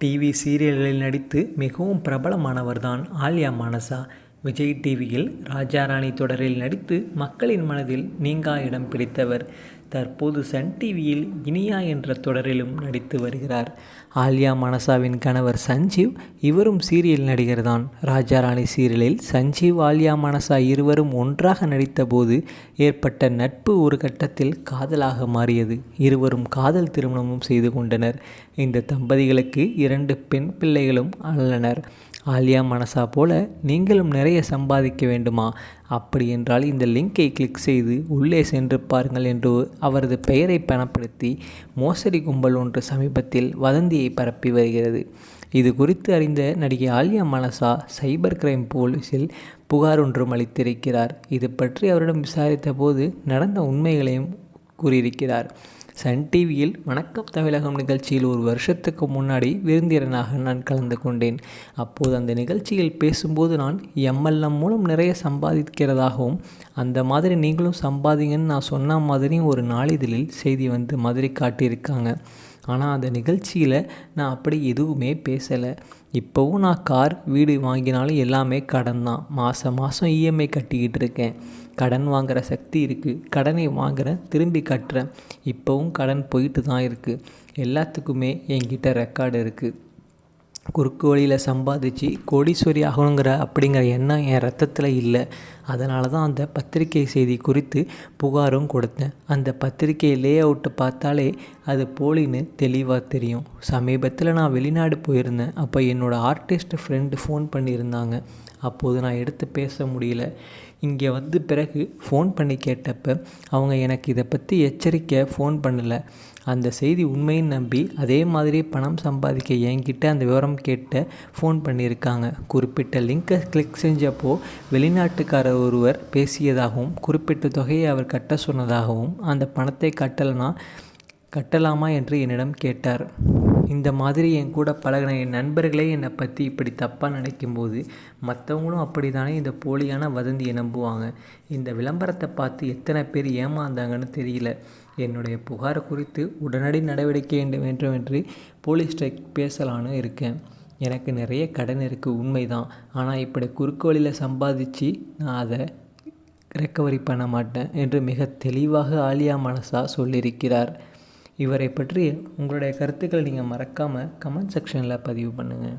TV சீரியல்களில் நடித்து மிகவும் பிரபலமானவர் தான் ஆலியா மானசா. விஜய் டிவியில் ராஜாராணி தொடரில் நடித்து மக்களின் மனதில் நீங்கா இடம் பிடித்தவர். தற்போது சன் டிவியில் இனியா என்ற தொடரிலும் நடித்து வருகிறார். ஆலியா மனசாவின் கணவர் சஞ்சீவ் இவரும் சீரியல் நடிகர் தான் ராஜாராணி சீரியலில் சஞ்சீவ் ஆலியா மனசா இருவரும் ஒன்றாக நடித்தபோது ஏற்பட்ட நட்பு ஒரு கட்டத்தில் காதலாக மாறியது. இருவரும் காதல் திருமணமும் செய்து கொண்டனர். இந்த தம்பதிகளுக்கு இரண்டு பெண் பிள்ளைகளும் உள்ளனர் ஆலியா மனசா போல நீங்களும் நிறைய சம்பாதிக்க வேண்டுமா? அப்படி என்றால் இந்த லிங்கை கிளிக் செய்து உள்ளே சென்று பாருங்கள் என்று அவரது பெயரை பணப்படுத்தி மோசடி கும்பல் ஒன்று சமீபத்தில் வதந்தியை பரப்பி வருகிறது. இது குறித்து அறிந்த நடிகை ஆலியா மனசா சைபர் கிரைம் போலீஸில் புகார் ஒன்றும் அளித்திருக்கிறார். இது பற்றி அவரிடம் விசாரித்த போது நடந்த உண்மைகளையும் கூறியிருக்கிறார். சன் டிவியில் வணக்கம் தமிழகம் நிகழ்ச்சியில் ஒரு வருஷத்துக்கு முன்னாடி விருந்தினராக நான் கலந்து கொண்டேன். அப்போது அந்த நிகழ்ச்சியில் பேசும்போது நான் எம்எல்எம் மூலம் நிறைய சம்பாதிக்கிறதாகவும் அந்த மாதிரி நீங்களும் சம்பாதிங்கன்னு நான் சொன்ன மாதிரியும் ஒரு நாளிதழில் செய்தி வந்து மாதிரி காட்டியிருக்காங்க. ஆனால் அந்த நிகழ்ச்சியில் நான் அப்படி எதுவுமே பேசலை. இப்போவும் நான் கார் வீடு வாங்கினாலும் எல்லாமே கடன் தான். மாதம் மாதம் இஎம்ஐ கட்டிக்கிட்டு இருக்கேன். கடன் வாங்குகிற சக்தி இருக்குது கடனை வாங்குகிறேன் திரும்பி கட்டுறேன் இப்போவும் கடன் போயிட்டு தான் இருக்குது எல்லாத்துக்குமே என்கிட்ட ரெக்கார்டு இருக்குது குறுக்கு வழியில் சம்பாதிச்சு கோடீஸ்வரி ஆகணுங்கிற அப்படிங்கிற எண்ணம் என் ரத்தத்தில் இல்லை. அதனால தான் அந்த பத்திரிகை செய்தி குறித்து புகாரும் கொடுத்தேன். அந்த பத்திரிகை லே அவுட்டை பார்த்தாலே அது போலின்னு தெளிவாக தெரியும். சமீபத்தில் நான் வெளிநாடு போயிருந்தேன். அப்போ என்னோடய ஆர்டிஸ்ட் ஃப்ரெண்டு ஃபோன் பண்ணியிருந்தாங்க. அப்போது நான் எடுத்து பேச முடியல. இங்கே வந்து பிறகு ஃபோன் பண்ணி கேட்டப்போ அவங்க எனக்கு இதை பற்றி எச்சரிக்கை ஃபோன் பண்ணலை. அந்த செய்தி உண்மைன்னு நம்பி அதே மாதிரி பணம் சம்பாதிக்க என்கிட்ட அந்த விவரம் கேட்ட ஃபோன் பண்ணியிருக்காங்க. குறிப்பிட்ட லிங்கை கிளிக் செஞ்சப்போ வெளிநாட்டுக்காரர் ஒருவர் பேசியதாகவும் குறிப்பிட்ட தொகையை அவர் கட்ட சொன்னதாகவும் அந்த பணத்தை கட்டலைனா கட்டலாமா என்று என்னிடம் கேட்டார். இந்த மாதிரி என் கூட பழகின என் நண்பர்களே என்னை பற்றி இப்படி தப்பாக நினைக்கும்போது மற்றவங்களும் அப்படி தானே இந்த போலியான வதந்தியை நம்புவாங்க இந்த விளம்பரத்தை பார்த்து எத்தனை பேர் ஏமாந்தாங்கன்னு தெரியல. என்னுடைய புகார் குறித்து உடனடி நடவடிக்கை வேண்டும் என்று போலீஸ் ஸ்ட்ரைக் பேசலான்னு இருக்கேன். எனக்கு நிறைய கடன் இருக்குது உண்மைதான். ஆனால் இப்படி குறுக்கு வழியில் சம்பாதிச்சு நான் அதை ரெக்கவரி பண்ண மாட்டேன் என்று மிக தெளிவாக ஆலியா மனசா சொல்லியிருக்கிறார். இவரை பற்றி உங்களுடைய கருத்துக்களை நீங்கள் மறக்காமல் கமெண்ட் செக்ஷனில் பதிவு பண்ணுங்கள்